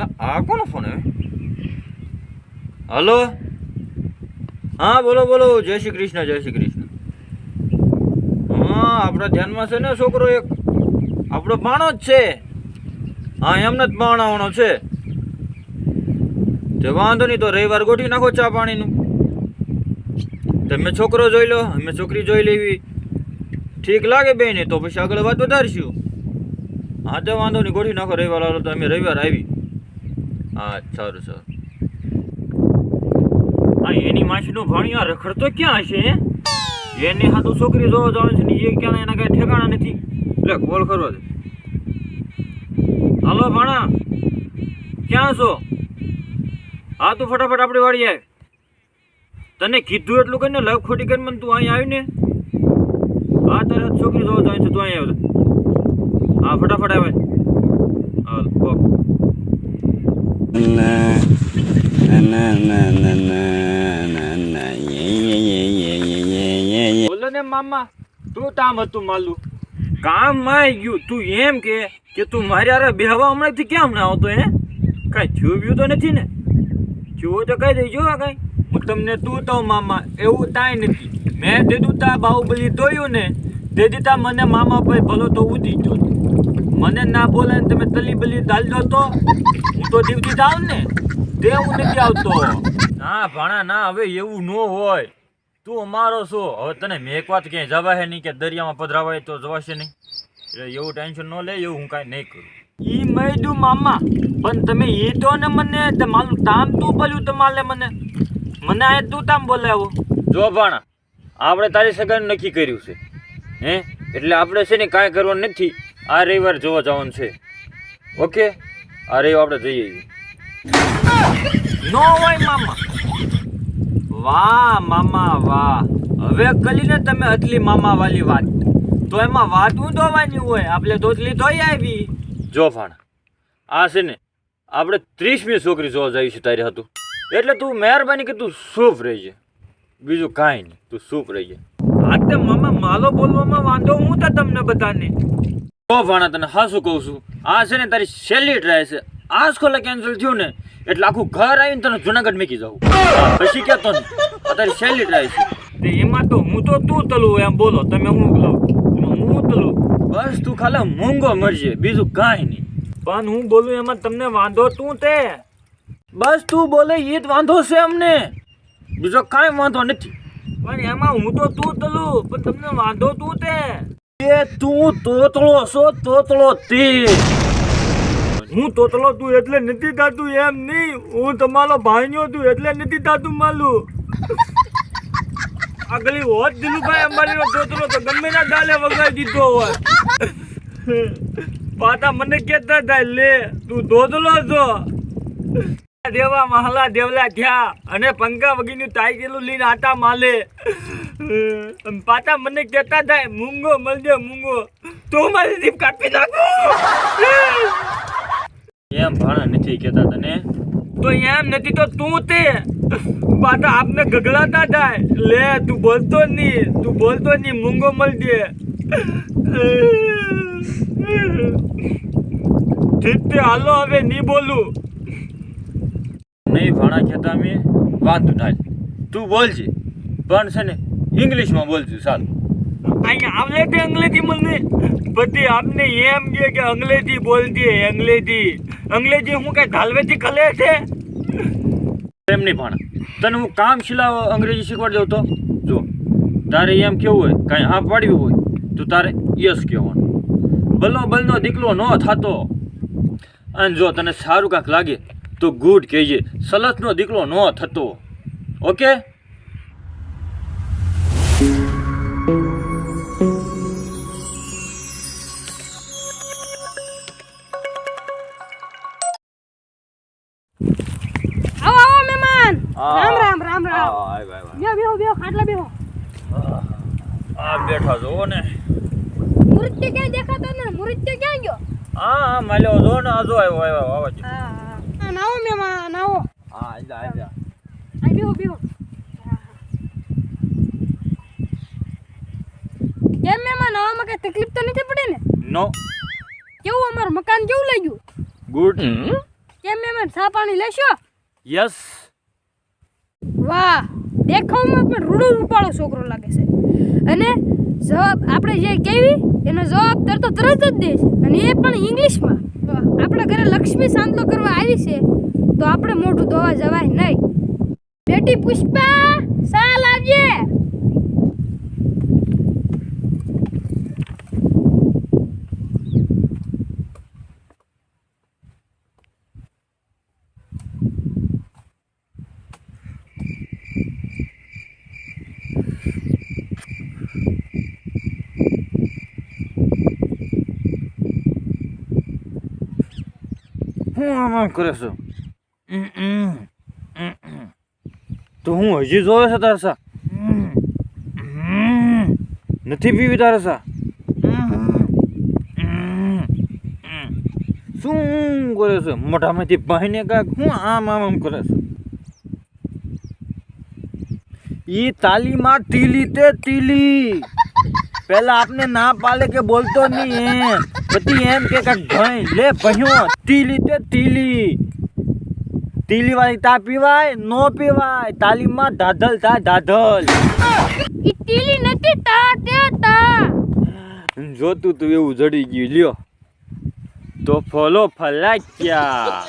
એટલે આ કોનો ફોન હવે હલો? હા, બોલો બોલો, જય શ્રી કૃષ્ણ, જય શ્રી કૃષ્ણ. હા, આપણા ધ્યાનમાં છે ને છોકરો એક? આપણો ભાણો જ છે. હા, એમને જ ભાણાવાનો છે. તે વાંધો નહીં, તો રવિવાર ગોઠવી નાખો ચા પાણીનું. તમે છોકરો જોઈ લો, અમે છોકરી જોઈ લેવી. ઠીક લાગે બે ને તો પછી આગળ વાત વધારશું. હા, તે વાંધો નહીં, ગોઠવી નાખો રવિવાર આવો તો અમે રવિવાર આવી. હા, સારું સારું. હા એની માસીનું ભાણિયા રખડતો ક્યાં હશે, હે? એની હાથું છોકરી જોવા જવાનું છે ને એ ક્યાં એના કાંઈ ઠેકાણા નથી. એટલે કોલ કરો છે હાલો, ભાણા. ક્યાં છો? હા, તું ફટાફટ આપણી વાળી આવ તને કીધું એટલું કરીને લવ ખોટી કરીને મને તું અહીં આવીને? હા, તારે છોકરી જોવા જાય છે, તું અહીં આવ્યો હા, ફટાફટ આવે. હાલ ઓકે બોલો ને મામા તું કામ હતું માલું? કામમાં ગયું. તું એમ કે તું મારી હારે બેહવા હમણાંથી કેમ ના આવતો હે? કાંઈ થયું તો નથી ને? થયું તો કહી દેજો કાંઈ. હું તમને તું તો મામા, એવું કાંઈ નથી. મેં દીધું તા બાહુબલી ધોયું ને, તે દીધા મને મામા ભાઈ ભલો તો ઉદી ગયો. મને ના બોલે ને તમે તલી બલી દો તો. હું તો દીવતી જાવ ને. તે હું નથી આવતો. ના ભાણા ના હવે એવું ન હોય. તું અમારો છો. હવે તને મેં એક વાત ક્યાંય જવાય નહીં કે દરિયામાં પધરાવાય તો જવાશે નહીં. એટલે એવું ટેન્શન ન લે એવું હું કાંઈ નહીં કરું. ઈ મેદુ મામા. પણ તમે એ તો ને મને. તે મારું તામ તું બોલ્યું તમારે મને? મને આ તું તામ બોલાવો. જો ભાણા આપણે તારી સગાનું નક્કી કર્યું છે. હે? એટલે આપણે છે ને કાંઈ કરવાનું નથી. આ રવિવાર જોવા જવાનું છે. ઓકે? આ રવિવાર આપણે જઈએ. નો હોય મામા. વાહ મામા વાહ. હવે કલીને તમે અટલી મામા વાલી વાત. તો એમાં વાત હું ધોવાની હોય? આપણે ધોતલી ધોઈ આવી. જો ફાણ આ છે ને આપણે ત્રીસમી છોકરી જોવા છીએ તારી હતું એટલે તું મહેરબાની કે તું સૂફ રહીજે. બીજું કાંઈ નહીં તું સૂફ રહીજે. આ તો મામા માલો બોલવામાં વાંધો હું તો તમને બધાને. તો ભાણા તને હા શું કહું છું. આ છે ને તારી છેલ્લી ટ્રાય છે. આ સ્કોલે કેન્સલ થયું ને એટલે આખું ઘર આવીને તને જુનાગઢ મેકી જાઉં. પછી કહેતો ને આ તારી છેલ્લી ટ્રાય છે. તે એમાં તો હું તો તું તલું એમ બોલો તમે હું બોલો? હું તલું? બસ તું ખાલી મૂંગો મરજે બીજું કાંઈ નહીં. પણ હું બોલું એમાં તમને વાંધો તું તે? બસ તું બોલે એ જ વાંધો છે અમને. બીજો કાંઈ વાંધો નથી. પણ એમાં હું તો તું તલું પણ તમને વાંધો તું તે? એ તું તોતળો છો, તોતળો તે હું તોતલો તું એટલે નથી થાતું એમ નહીં. હું તમારો ભાઈનો તું એટલે નથી થાતું માલું. આગલી હોત દિલુભાઈ અંબાણીનો તોતલો તો ગમે ના ડાલે વગાડી દીધો હોય. પાતા મને કેતા થાય, લે, તું ધોધલો છો. દેવા મહાલા દેવલા થયા અને પંખા વગીનું ટાઈગેલું લઈને આટા માલે. પાછા મને કહેતા થાય મૂંગો મળજો મૂંગો. તો મારી જીભ કાપી નાખો. એમ ભાણા નથી કહેતા તને? તો એમ નથી તો તું તે. પાછા આપને ગગડાતા થાય. લે તું બોલતો નહીં તું બોલતો નહીં મૂંગો મળજે. ઠીક તે હાલો હવે નહીં બોલું. નહીં ભાણા કહેતા મેં વાંધો ના તું બોલજે. પણ છે ને ઇંગ્લિશમાં બોલજો સારું. અહીંયા આવલે તે અંગ્રેજી મને. બધી આપને એમ કે કે અંગ્રેજી બોલજે અંગ્રેજી. અંગ્રેજી હું કઈ ધાલવેથી કલે છે? એમ નહીં ભાણા તને હું કામ શીલાવ અંગ્રેજી શીખવાડી દઉં તો? જો તારે એમ કેવું હોય કાંઈ હા પાડ્યું હોય તો તારે યસ કહેવાનું. બલો બલનો દીકલો ન થતો. અને જો તને સારું કાંક લાગે તો ગુડ કહેજે સલસનો દીકલો ન થતો. ઓકે? મહેમાન આ. રામ રામ રામ. રામ આ બેહો બેહો બેહો ખાટલા બેહો. બેઠા જો ને. મૃત્યુ ક્યાંય દેખાતો ને? મૃત્યુ ક્યાં ગયો? હા હા માલ્યો જો ને આજો આવ્યો આવ્યો આવો જ. હા હા. નાવો મહેમાન આવો હા આજા આજા આ બેહો બેહો. કેમ મહેમાન આવામાં કઈ તકલીફ તો નથી પડી ને? નો. કેવું અમારું મકાન કેવું લાગ્યું? ગુડ. કેમ મેં ચા પાણી લેશો? યસ. વાહ, દેખાવમાં પણ રૂડો રૂપાળો છોકરો લાગે છે. અને જવાબ આપણે જે કહેવી એનો જવાબ તરતો તરત જ દે છે. અને એ પણ ઇંગ્લિશમાં. આપણા ઘરે લક્ષ્મી સાંતલો કરવા આવી છે, તો આપણે મોઢું ધોવા જવાય નહીં. બેટી પુષ્પા સાલ લાવજે હું આમ આમ કરે છે? તો હું હજી જોવે છે તારે સા? નથી પીવી તારે સા? શું કરે છે? મોઢામાંથી બહીને કાંક હું આમ આમ આમ કરે છે? ઈ તાલીમાં ટીલી તે ટીલી. પેલા આપને ના પાલે કે બોલતો નહીં એમ. પછી એમ કે ભાઈ ભઈ લે ભયો તીલી તે તીલી તીલી વાળી તા પીવાય નો પીવાય. તાલીમાં ધાધલ થાય ધાધલ. તીલી નથી તા તે તા. જોતું તું એવું જડી ગયું. લ્યો. તો ફોલો ફલાક્યા.